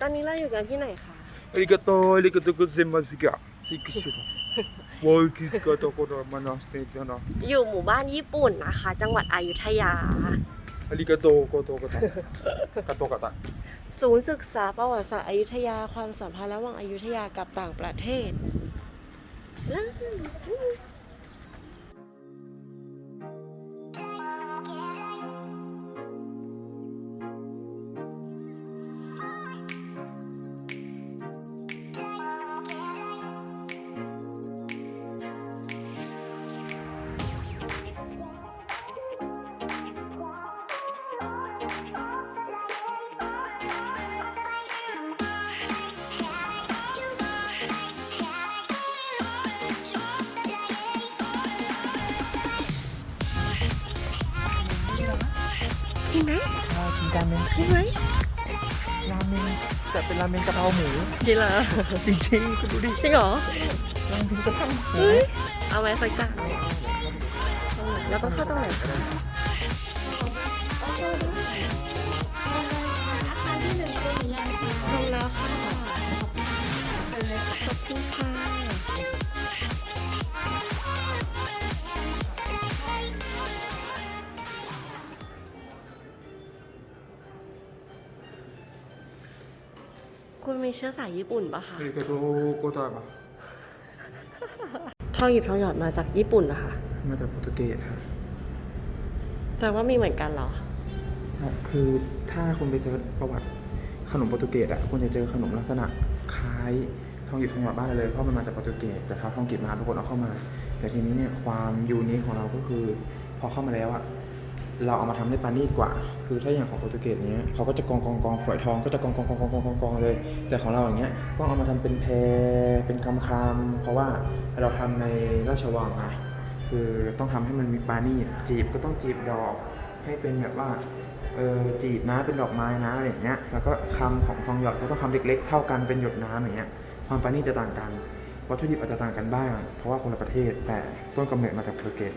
ตอนนี้เราอยู่กันที่ไหนคะ ありがとう、ありがとうございますが。シクシュワイキスカトコロマナステジャナ。 อยู่หมู่บ้านญี่ปุ่นนะคะ จังหวัดอยุธยา ありがとう、コトコタ。カトカタ。 ศูนย์ศึกษาประวัติศาสตร์อยุธยาความสัมพันธ์ระหว่างอยุธยากับต่างประเทศ กินไหมกินราเมนกินไหมราเมนแต่เป็นราเมนกะเพราหมูกินเหรอจริงๆคุณดูดิจริงเหรอราเมนกะเพราหมูเฮ้เอาไว้สักจานแล้วต้องเข้าตรงไหน คุณมีเชื้อสายญี่ปุ่นปะคะคือ러니까 저거ปะทองหยิบทองหยอดมาจากญี่ปุ่นนะคะ มาจากโปรตุเกสครับแต่ว่ามีเหมือนกันเหรอคือถ้าคุณไปเสิร์ประวัติขนมโปรตุเกสอะคุณจะเจอขนมลักษณะคล้ายทองหยิบทองหยอดบ้านเลยเพราะมันมาจากโปรตุเกสแต่ท้าทองกิบมาทุกคนเอาเข้ามา แต่ทีนี้เนี่ยความยูนิคของเราก็คือ พอเข้ามาแล้วอะ เราเอามาทำได้ปานีตกว่า คือถ้าอย่างของโปรตุเกสเนี้ยเขาก็จะกองกองกองฝอยทองก็จะกองกองกองกองกองกองกองเลย แต่ของเราอย่างเงี้ยต้องเอามาทำเป็นแพรเป็นคำคำเพราะว่าเราทำในราชวังไงคือต้องทำให้มันมีปานีตจีบก็ต้องจีบดอก ให้เป็นแบบว่าเออจีบนะเป็นดอกไม้นะอะไรอย่างเงี้ยแล้วก็คำของทองหยอดก็ต้องคำเล็กๆ เท่ากันเป็นหยดน้ำอย่างเงี้ยความปราณีตจะต่างกันวัตถุดิบอาจจะต่างกันบ้าง เพราะว่าคนละประเทศแต่ต้นกำเนิดมาจากโปรตุเกส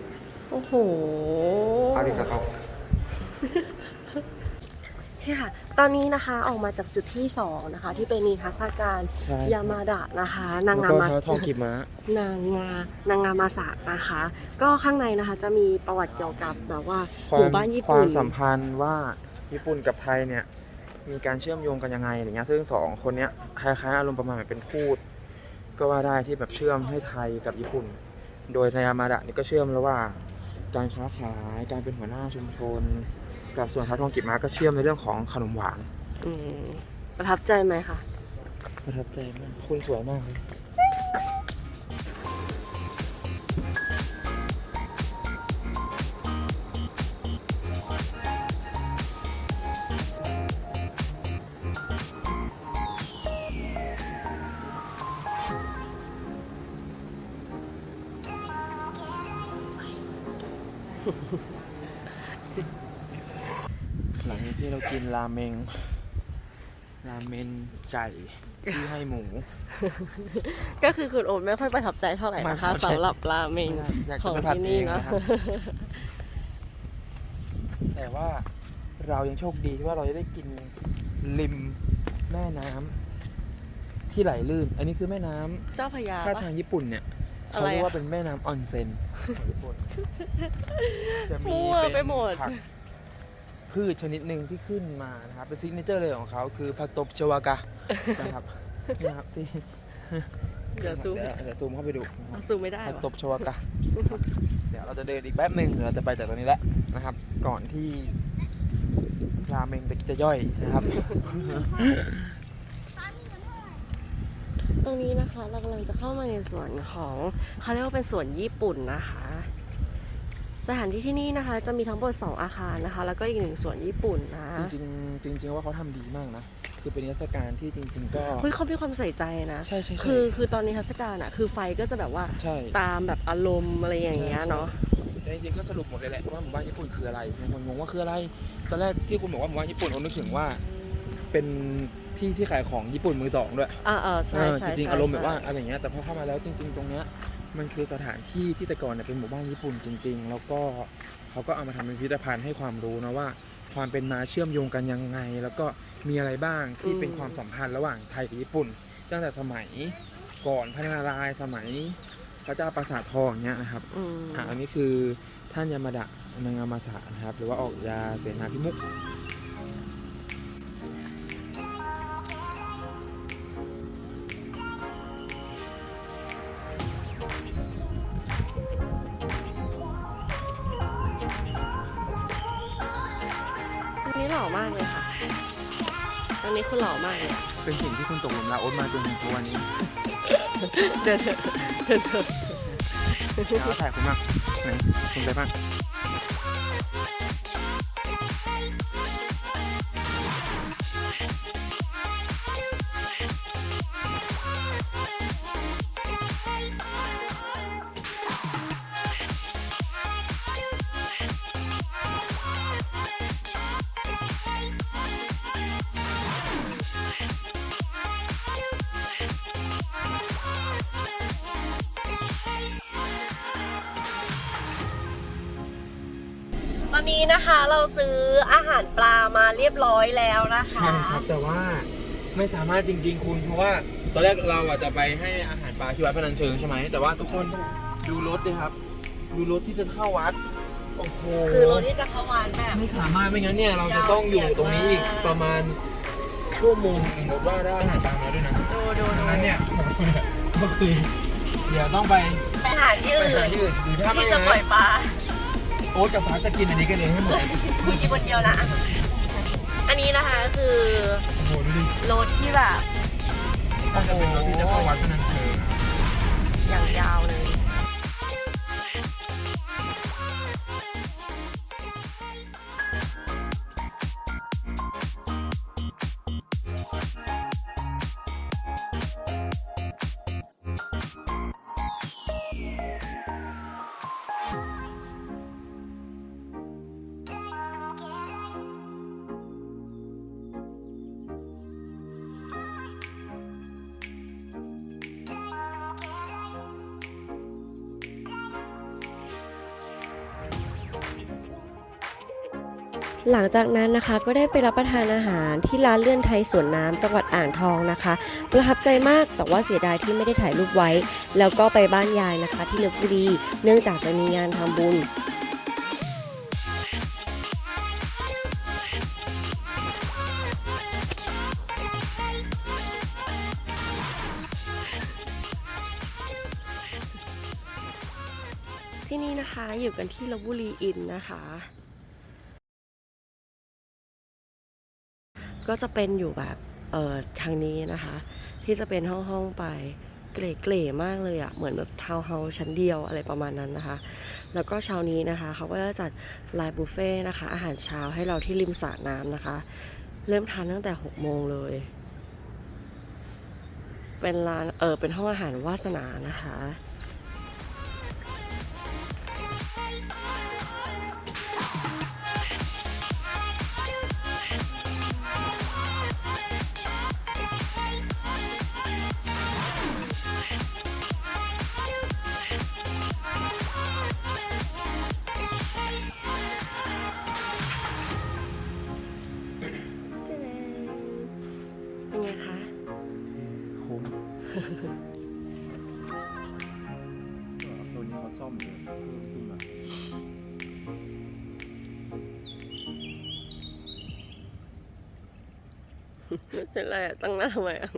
โอ้โหอาริกาโตนี่ค่ะ ตอนนี้นะคะออกมาจากจุดที่สองนะคะ ที่เป็นนิทรรศการใช่ ยามาดะนะคะ นางแล้วงาก็มาเท้าทองกีบม้านางงานางงามาสะนะคะ ก็ข้างในนะคะจะมีประวัติเกี่ยวกับแบบว่าคหวามู่มบ้านญี่ควาปุ่มนสัมพันธ์ว่าญี่ปุ่นกับไทยเนี่ยมีการเชื่อมโยงกันยังไงอย่างเงี้ยซึ่งสองคนเนี้ยคล้ายๆอารมณ์ประมาณแบบเป็นพูด ก็ว่าได้ที่แบบเชื่อมให้ไทยกับญี่ปุ่น โดยในยามาดะนี่ก็เชื่อมระหว่าง การค้าขายการเป็นหัวหน้าชุมชน กับส่วนท้าทองกิบม้าก็เชื่อมในเรื่องของขนมหวาน อืมประทับใจไหมคะ ประทับใจมาก คุณสวยมากเลย หลังจากที่เรากินราเมง ราเมนไก่ที่ให้หมู ก็คือคุณโอ๊ตไม่ค่อยประทับใจเท่าไหร่นะคะไม่ประทับใจสำหรับราเมงอยากขจะองไปผัดที่เอนี่งเนาะนะครับแต่ว่าเรายังโชคดีที่ว่าเราจะได้กินริมแม่น้ำที่ไหลลื่น อันนี้คือแม่น้ำเจ้าพระยาถ้าปะทางญี่ปุ่นเนี่ยอะ เขาไรเรียกอะว่าเป็นแม่น้ำออนเซ็นของญี่ปุ่นจะมีมั่วไปเป็นหมด ผักพืชชนิดหนึ่งที่ขึ้นมานะครับ เป็นซิกเนเจอร์เลยของเขาคือผักตบชวากะนะครับนะครับที่เดี๋ยวซูมเดี๋ยวซูมเข้าไปดูเอาซูมไม่ได้ผักวะตบชวากะ เดี๋ยวเราจะเดินอีกแป๊บหนึ่งเดี๋ยวเราจะไปจากตรงนี้แล้วนะครับ ก่อนที่ราเมงจะจะย่อยนะครับต รงนี้นะคะ เรากำลังจะเข้ามาในส่วนของเขาเรียกว่าเป็นส่วนญี่ปุ่นนะคะ สถานที่ที่นี่นะคะ จะมีทั้งหมด2อาคารนะคะ แล้วก็อีกหนึ่งส่วนญี่ปุ่นนะจริงๆจริง ๆ ว่าเขาทำดีมากนะ คือเป็นนิทรรศการที่จริง ๆ ก็ เฮ้ยเขามีความใส่ใจนะ ใช่ใช่ใช่คือคือตอนนิทรรศการอะคือไฟก็จะแบบว่าใช่ ตามแบบอารมณ์อะไรอย่างเงี้ยเนาะ แต่จริงๆก็สรุปหมดเลยแหละว่าหมู่บ้านญี่ปุ่นคืออะไรบางคนงงว่าคืออะไร ตอนแรกที่คุณบอกว่าหมู่บ้านญี่ปุ่นผมนึกถึงว่า เป็น ที่ที่ขายของญี่ปุ่นมือสองด้วยอ่าเออใช่เออใช่จริงใช่ๆอารมณ์แบบว่าใช่อะไรอย่างเงี้ยแต่พอเข้ามาแล้วจริง ๆ ตรงเนี้ยมันคือสถานที่ที่แต่ก่อนเนี่ยเป็นหมู่บ้านญี่ปุ่นจริง ๆ แล้วก็เขาก็เอามาทำเป็นพิพิธภัณฑ์ให้ความรู้นะว่า ความเป็นมาเชื่อมโยงกันยังไง แล้วก็มีอะไรบ้างที่อืมเป็นความสัมพันธ์ระหว่างไทยกับญี่ปุ่น ตั้งแต่สมัยก่อนพระนารายณ์สมัยพระเจ้าปราสาททองเนี้ยนะครับอืมอะอันนี้คือท่านยามาดะนางามาสะนะครับ หรือว่าออกยาเสนาพิมุก หล่อมากเลยค่ะอันนี้คือหล่อมากเลยอะเป็นสิ่งที่คุณตกหลุมรักโอ๊ตมาจนถึงทุกวันนี้เดินเถอะเดินเถอะแล้วถ่ายคุณมากไหนคุณไปบ้าง ตอนนี้นะคะเราซื้ออาหารปลามาเรียบร้อยแล้วนะคะ ใช่ครับแต่ว่าไม่สามารถจริง ๆ คุณเพราะว่าตอนแรกเราอะจะไปให้อาหารปลาที่วัดพนัญเชิงใช่ไหมแต่ว่าทุกคนดูรถดิครับ ดูรถที่จะเข้าวัดโอ้โหคือรถที่จะเข้าวันแบบ ไม่สามารถไม่งั้นเนี่ยเราจะต้องอยู่ตรงนี้อีกประมาณชั่วโมงหนึ่งรถว่าได้อาหารปลามาด้วยนะดูดูดัดูงนั้นเนี่ยก็คือเดี๋ยวต้องไปไปหาที่ไปอื่หานที่อื่นหรือถ้าไม่ที่จะงั้นปล่อยปลา โอ๊ตกับฟ้าจะกินอันนี้กันเองให้หมดคุยกินคนเดียวนะอันนี้นะคะคือโอ้โหดูดิรถที่แบบน่าจะเป็นรถที่จะเข้าวัดพนัญเชิงนะ หลังจากนั้นนะคะก็ได้ไปรับประทานอาหารที่ร้านเลื่อนไทยสวนน้ำจังหวัดอ่างทองนะคะ ประทับใจมากแต่ว่าเสียดายที่ไม่ได้ถ่ายรูปไว้ แล้วก็ไปบ้านยายนะคะ ที่ลบบุรีเนื่องจากจะมีงานทำบุญที่นี่นะคะอยู่กันที่ลบบุรีอินนะคะ ก็จะเป็นอยู่แบบเอ่อทางนี้นะคะ ที่จะเป็นห้องห้องๆไปเกล่ๆมากเลยอะ่ะเหมือนแบบทาวน์เฮาส์ชั้นเดียวอะไรประมาณนั้นนะคะ แล้วก็เช้านี้นะคะเขาก็จะจัดไลน์บุฟเฟ่นะคะ อาหารเช้าให้เราที่ริมสระน้ำนะคะ เริ่มทานตั้งแต่6โมงเลย เป็นร้านเออเป็นห้องอาหารวาสนานะคะ โซนนี้เขาซ่อมอยู่เพิ่มขึ้นมาเป็นไรตั้งหน้าใหม่อะ